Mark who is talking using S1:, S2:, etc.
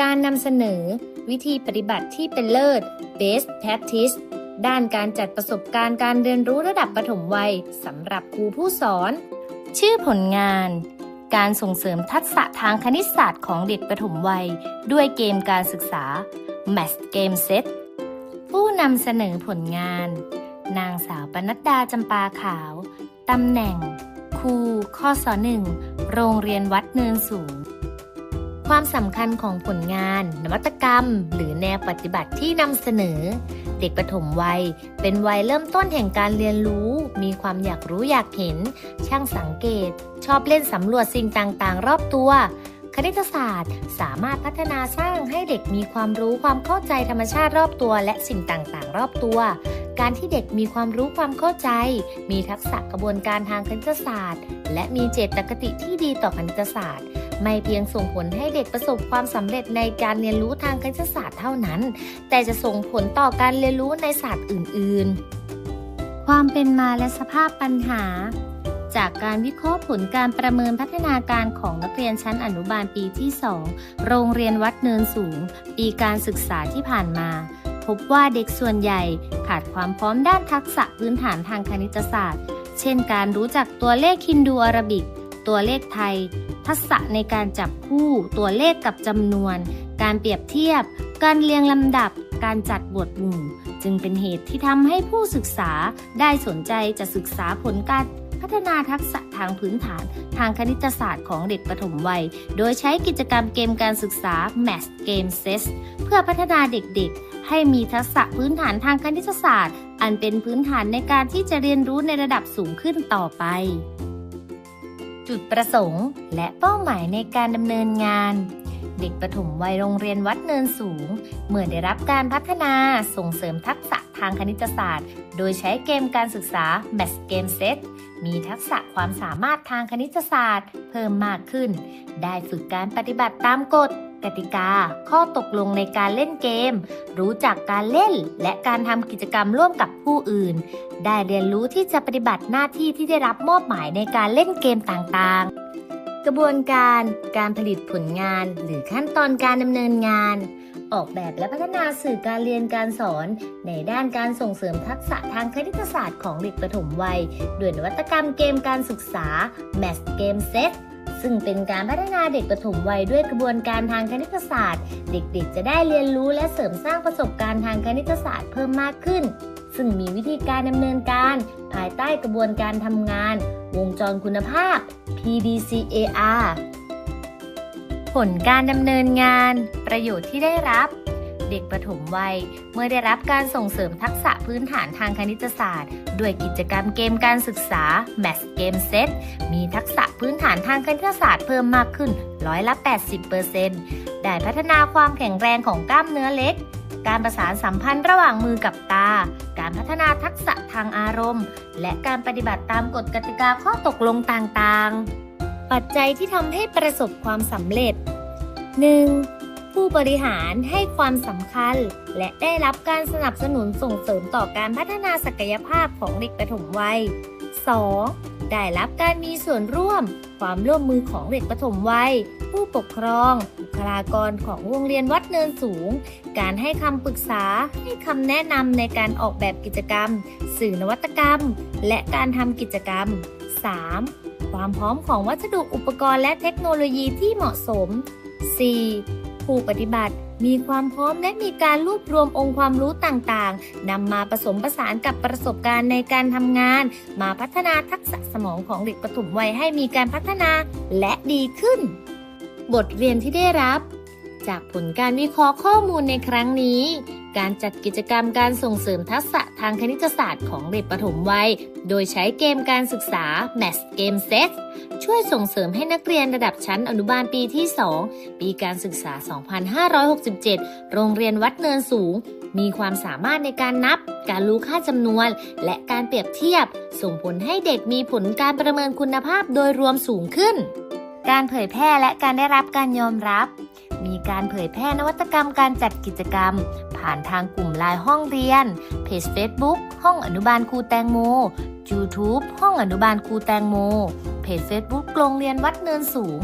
S1: การนำเสนอ วิธีปฏิบัติที่เป็นเลิศ Best Practice ด้านการจัดประสบการณ์การเรียนรู้ระดับประถมวัยสำหรับครูผู้สอน ชื่อผลงาน การส่งเสริมทักษะทางคณิตศาสตร์ของเด็กประถมวัย ด้วยเกมการศึกษา Math Game Set ผู้นำเสนอผลงาน นางสาวปนัดดาจำปาขาวตำแหน่ง ครูข้อสอหนึ่งโรงเรียนวัดเนินสูง ความสำคัญของผลงาน นวัตกรรม หรือแนวปฏิบัติที่นำเสนอ เด็กประถมวัย เป็นวัยเริ่มต้นแห่งการเรียนรู้ มีความอยากรู้อยากเห็น ช่างสังเกต ชอบเล่นสำรวจสิ่งต่างๆ รอบตัว คณิตศาสตร์ สามารถพัฒนาสร้างให้เด็กมีความรู้ความเข้าใจธรรมชาติรอบตัว และสิ่งต่างๆ รอบตัว การที่เด็กมีความรู้ความเข้าใจ มีทักษะกระบวนการทางคณิตศาสตร์ และมีเจตคติที่ดีต่อคณิตศาสตร์ ไม่เพียงส่งผลให้เด็กประสบความสำเร็จในการเรียนรู้ทางคณิตศาสตร์เท่านั้น แต่จะส่งผลต่อการเรียนรู้ในศาสตร์อื่น ๆ ความเป็นมาและสภาพปัญหา จากการวิเคราะห์ผลการประเมินพัฒนาการของนักเรียนชั้นอนุบาลปีที่ 2 โรงเรียนวัดเนินสูง ปีการศึกษาที่ผ่านมาพบว่าเด็กส่วนใหญ่ขาดความพร้อมด้านทักษะพื้นฐานทางคณิตศาสตร์ เช่นการรู้จักตัวเลขฮินดูอาราบิก ตัวเลขไทย ทักษะในการจับคู่ตัวเลขกับจำนวน การเปรียบเทียบ การเรียงลำดับ การจัดบทหมู่ จึงเป็นเหตุที่ทำให้ผู้ศึกษาได้สนใจจะศึกษาผลการพัฒนาทักษะทางพื้นฐาน ทางคณิตศาสตร์ของเด็กประถมวัย โดยใช้กิจกรรมเกมการศึกษา Math Game Set เพื่อพัฒนาเด็กๆ ให้มีทักษะพื้นฐานทางคณิตศาสตร์ อันเป็นพื้นฐานในการที่จะเรียนรู้ในระดับสูงขึ้นต่อไป จุดประสงค์ และเป้าหมายในการดำเนินงาน เด็กประถมวัยโรงเรียนวัดเนินสูง เมื่อได้รับการพัฒนาส่งเสริมทักษะทางคณิตศาสตร์ โดยใช้เกมการศึกษา Math Game Set มีทักษะความสามารถทางคณิตศาสตร์ เพิ่มมากขึ้น ได้ฝึกการปฏิบัติตามกฎกติกา ข้อตกลงในการเล่นเกม รู้จักการเล่น และการทำกิจกรรมร่วมกับผู้อื่น ได้เรียนรู้ที่จะปฏิบัติหน้าที่ที่ได้รับมอบหมายในการเล่นเกมต่างๆ กระบวนการการผลิตผลงาน หรือขั้นตอนการดำเนินงานออกแบบและพัฒนาสื่อการเรียนการสอน ในด้านการส่งเสริมทักษะทางคณิตศาสตร์ของเด็กประถมวัย ด้วยนวัตกรรมเกมการศึกษา Math Game Set ซึ่งเป็นการพัฒนาเด็กประถมวัยด้วยกระบวนการทางคณิตศาสตร์ เด็กๆ จะได้เรียนรู้และเสริมสร้างประสบการณ์ทางคณิตศาสตร์เพิ่มมากขึ้น ซึ่งมีวิธีการดำเนินการ ภายใต้กระบวนการทำงาน วงจรคุณภาพ PDCAR ผลการดำเนินงาน ประโยชน์ที่ได้รับ ด็กประถมวัย เมื่อได้รับการส่งเสริมทักษะพื้นฐานทางคณิตศาสตร์ ด้วยกิจกรรมเกมการศึกษา Math Game Set มีทักษะพื้นฐานทางคณิตศาสตร์เพิ่มมากขึ้นร้อยละ 80%ได้พัฒนาความแข็งแรงของกล้ามเนื้อเล็ก การประสานสัมพันธ์ระหว่างมือกับตา การพัฒนาทักษะทางอารมณ์ และการปฏิบัติตามกฎกติกาข้อตกลงต่างๆ ปัจจัยที่ทำให้ประสบความสำเร็จ 1. ผู้บริหารให้ความสำคัญ และได้รับการสนับสนุนส่งเสริมต่อการพัฒนาศักยภาพของเด็กประถมวัย 2. ได้รับการมีส่วนร่วม ความร่วมมือของเด็กประถมวัย ผู้ปกครอง บุคลากรของโรงเรียนวัดเนินสูง การให้คำปรึกษา ให้คำแนะนำในการออกแบบกิจกรรม สื่อนวัตกรรม และการทำกิจกรรม 3. ความพร้อมของวัสดุอุปกรณ์และเทคโนโลยีที่เหมาะสม 4. ผู้ปฏิบัติ มีความพร้อมและมีการรวบรวมองค์ความรู้ต่างๆนำมาผสมผสานกับประสบการณ์ในการทำงาน มาพัฒนาทักษะสมองของเด็กประถมวัยให้มีการพัฒนาและดีขึ้น บทเรียนที่ได้รับ จากผลการวิเคราะห์ข้อมูลในครั้งนี้ การจัดกิจกรรมการส่งเสริมทักษะทางคณิตศาสตร์ของเด็กประถมวัย โดยใช้เกมการศึกษา Math Game Set ช่วยส่งเสริมให้นักเรียนระดับชั้นอนุบาลปีที่ 2 ปีการศึกษา 2567 โรงเรียนวัดเนินสูง มีความสามารถในการนับ การรู้ค่าจำนวน และการเปรียบเทียบ ส่งผลให้เด็กมีผลการประเมินคุณภาพโดยรวมสูงขึ้น การเผยแพร่และการได้รับการยอมรับมีการเผยแพร่นวัตกรรมการจัดกิจกรรมผ่านทางกลุ่มไลน์ห้องเรียน เพจ Facebook ห้องอนุบาลครูแตงโม YouTube ห้องอนุบาลครูแตงโม เพจ Facebook โรงเรียนวัดเนินสูง